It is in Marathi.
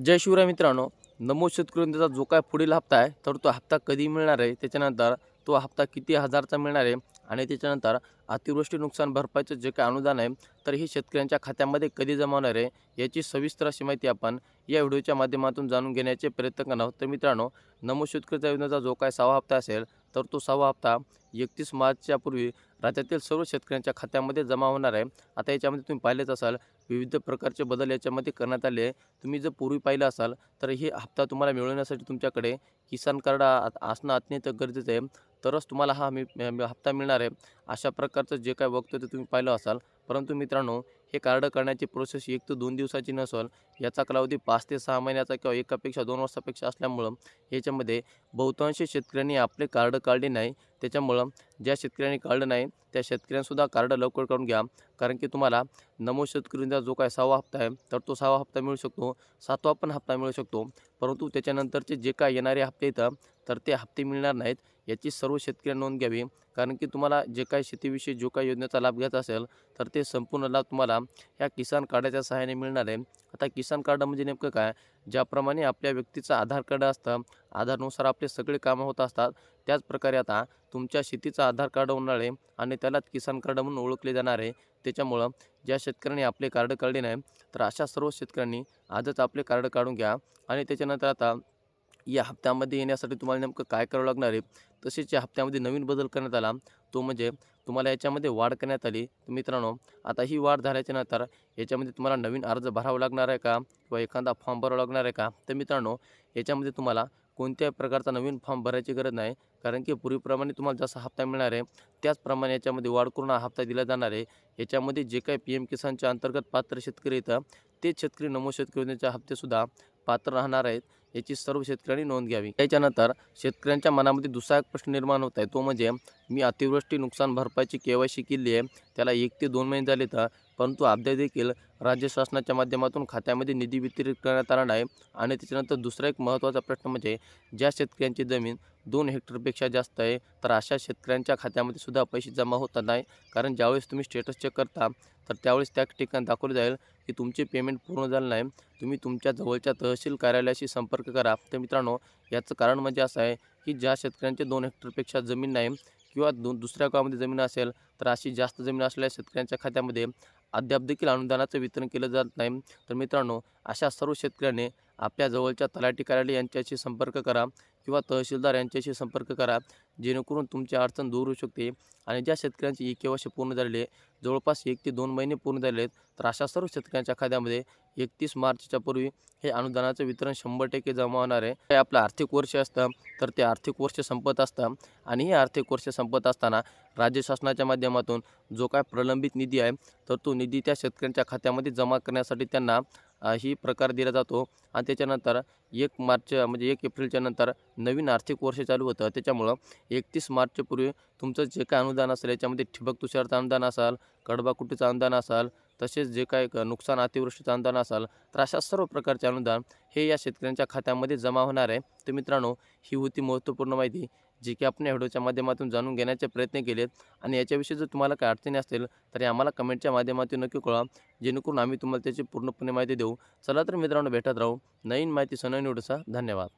जय शिवराय मित्रांनो नमो शेतकऱ्यांचा जो काय पुढील हप्ता आहे तर तो हप्ता कधी मिळणार आहे त्याच्यानंतर तो हप्ता किती हजारचा मिळणार आहे आणि त्याच्यानंतर अतिवृष्टी नुकसान भरपाईचं जे काय अनुदान आहे तर हे शेतकऱ्यांच्या खात्यामध्ये कधी जमा होणार आहे याची सविस्तर अशी माहिती आपण या व्हिडिओच्या माध्यमातून जाणून घेण्याचे प्रयत्न करणार आहोत. तर मित्रांनो नमो शेतकऱ्याचा योजनेचा जो काय सहावा हप्ता असेल तर तो सहावा हप्ता एकतीस मार्चच्या पूर्वी राज्यातील सर्व शेतकऱ्यांच्या खात्यामध्ये जमा होणार आहे. आता याच्यामध्ये तुम्ही पाहिलेच असाल विविध प्रकारचे बदल याच्यामध्ये करण्यात आले आहे. तुम्ही जर पूर्वी पाहिलं असाल तर हे हप्ता तुम्हाला मिळवण्यासाठी तुमच्याकडे किसान कार्ड आ- असणं अत्यंत गरजेचं आहे. तरच तुम्हाला हा मी हप्ता मिळणार आहे. अशा प्रकारचं जे काय वक्तव्य तुम्ही पाहिलं असाल. परंतु मित्रांनो हे कार्ड करण्याची प्रोसेस एक ते दोन दिवसाची नसेल. याचा कालावधी पाच ते सहा महिन्याचा किंवा एकापेक्षा दोन वर्षापेक्षा असल्यामुळं याच्यामध्ये बहुतांश शेतकऱ्यांनी आपले कार्ड काढले नाही. त्याच्यामुळं ज्या शेतकऱ्यांनी काढलं नाही त्या शेतकऱ्यांसुद्धा कार्ड लवकर करून घ्या. कारण की तुम्हाला नमो शेतकरींचा जो काय सहावा हप्ता आहे तर तो सहावा हप्ता मिळू शकतो सातवा पण हप्ता मिळू शकतो. परंतु त्याच्यानंतरचे जे काय येणारे हप्ते येतं तर ते हप्ते मिळणार नाहीत याची सर्व शेतकऱ्यांनी नोंद घ्यावी. कारण की तुम्हाला जे काय शेतीविषयी जो काय योजनेचा लाभ घ्यायचा असेल तर ते संपूर्ण लाभ तुम्हाला ह्या किसान कार्डाच्या सहाय्याने मिळणार आहे. आता किसान कार्ड म्हणजे नेमकं काय? ज्याप्रमाणे आपल्या व्यक्तीचं आधार कार्ड असतं आधारनुसार आपले सगळे कामं होत असतात त्याचप्रकारे आता तुमच्या शेतीचं आधार कार्ड होणार आहे आणि त्यालाच किसान कार्ड म्हणून ओळखले जाणार आहे त्याच्यामुळं ज्या शेतकऱ्यांनी आपले कार्ड काढले नाही तर अशा सर्व शेतकऱ्यांनी आजच आपले कार्ड काढून घ्या आणि त्याच्यानंतर आता या हप्त्यामध्ये येण्यासाठी तुम्हाला नेमकं काय करावं लागणार आहे तसेच या हप्त्यामध्ये नवीन बदल करण्यात आला तो म्हणजे तुम्हाला याच्यामध्ये वाढ करण्यात आली. तर मित्रांनो आता ही वाढ झाल्याच्यानंतर याच्यामध्ये तुम्हाला नवीन अर्ज भरावा लागणार आहे का? किंवा एखादा फॉर्म भरावा लागणार आहे का? तर मित्रांनो याच्यामध्ये तुम्हाला कोणत्याही प्रकारचा नवीन फॉर्म भरायची गरज नाही. कारण की पूर्वीप्रमाणे तुम्हाला जसा हप्ता मिळणार आहे त्याचप्रमाणे याच्यामध्ये वाढ करून हप्ता दिला जाणार आहे. याच्यामध्ये जे काही पी एम किसानच्या अंतर्गत पात्र शेतकरी येतं तेच शेतकरी नमो शेतकरी योजनेचे हप्तेसुद्धा पात्र राहणार आहेत. याची सर्व शेतकऱ्यांनी नोंद घ्यावी. त्याच्यानंतर शेतकऱ्यांच्या मनामध्ये दुसरा एक प्रश्न निर्माण होत आहे. तो म्हणजे मी अतिवृष्टी नुकसान भरपाईची के वाय सी केली आहे. त्याला एक ते दोन महिने झाले तर परंतु अद्याप देखील राज्य शासनाच्या माध्यमातून खात्यामध्ये निधी वितरित करण्यात आला नाही आणि त्याच्यानंतर दुसरा एक महत्त्वाचा प्रश्न म्हणजे ज्या शेतकऱ्यांची जमीन दोन हेक्टरपेक्षा जास्त आहे तर अशा शेतकऱ्यांच्या खात्यामध्ये सुद्धा पैसे जमा होत नाही. कारण ज्यावेळेस तुम्ही स्टेटस चेक करता तर त्यावेळेस त्या ठिकाणी दाखवलं जाईल की तुमचे पेमेंट पूर्ण झालं नाही. तुम्ही तुमच्या जवळच्या तहसील कार्यालयाशी संपर्क करा. तर मित्रांनो याचं कारण म्हणजे असं आहे की ज्या शेतकऱ्यांचे दोन हेक्टरपेक्षा जमीन नाही किंवा दु दुसऱ्या गावामध्ये जमीन असेल तर अशी जास्त जमीन असलेल्या शेतकऱ्यांच्या खात्यामध्ये अद्याप देखील अनुदानाचं वितरण केलं जात नाही. तर मित्रांनो अशा सर्व शेतकऱ्यांनी आपल्या जवळच्या तलाठी कार्यालय यांच्याशी संपर्क करा. किंवा तहसीलदार यांच्याशी संपर्क करा जेणेकरून तुमची अडचण दूर होऊ शकते. आणि ज्या शेतकऱ्यांची ई के पूर्ण झालेली आहे जवळपास एक ते दोन महिने पूर्ण झाले आहेत तर अशा सर्व शेतकऱ्यांच्या खात्यामध्ये एकतीस मार्चच्या पूर्वी हे अनुदानाचं वितरण शंभर टक्के जमा होणार आहे. हे आपलं आर्थिक वर्ष असतं तर ते आर्थिक वर्ष संपत असतं. आणि हे आर्थिक वर्ष संपत असताना राज्य शासनाच्या माध्यमातून जो काय प्रलंबित निधी आहे तर तो निधी त्या शेतकऱ्यांच्या खात्यामध्ये जमा करण्यासाठी त्यांना ही प्रकार दिला जातो. आणि त्याच्यानंतर एक मार्च म्हणजे एक एप्रिलच्या नंतर नवीन आर्थिक वर्ष चालू होतं. त्याच्यामुळं एकतीस मार्चपूर्वी तुमचं जे काय अनुदान असेल याच्यामध्ये ठिबक तुषारचं अनुदान असाल कडबाकुटीचं अनुदान असाल तसेच जे काय नुकसान अतिवृष्टीचं अनुदान असाल तर अशा सर्व प्रकारचे अनुदान हे या शेतकऱ्यांच्या खात्यामध्ये जमा होणार आहे. तर मित्रांनो ही होती महत्त्वपूर्ण माहिती. जे की आपण या व्हिडिओच्या माध्यमातून जाणून घेण्याचे प्रयत्न केलेत. आणि याच्याविषयी जर तुम्हाला काही अडचणी असतील तर आम्हाला कमेंटच्या माध्यमातून नक्की कळवा. जेणेकरून आम्ही तुम्हाला त्याची पूर्णपणे माहिती देऊ. चला तर मित्रांनो भेटत राहू. नवीन माहिती नवीन निवडूसा धन्यवाद.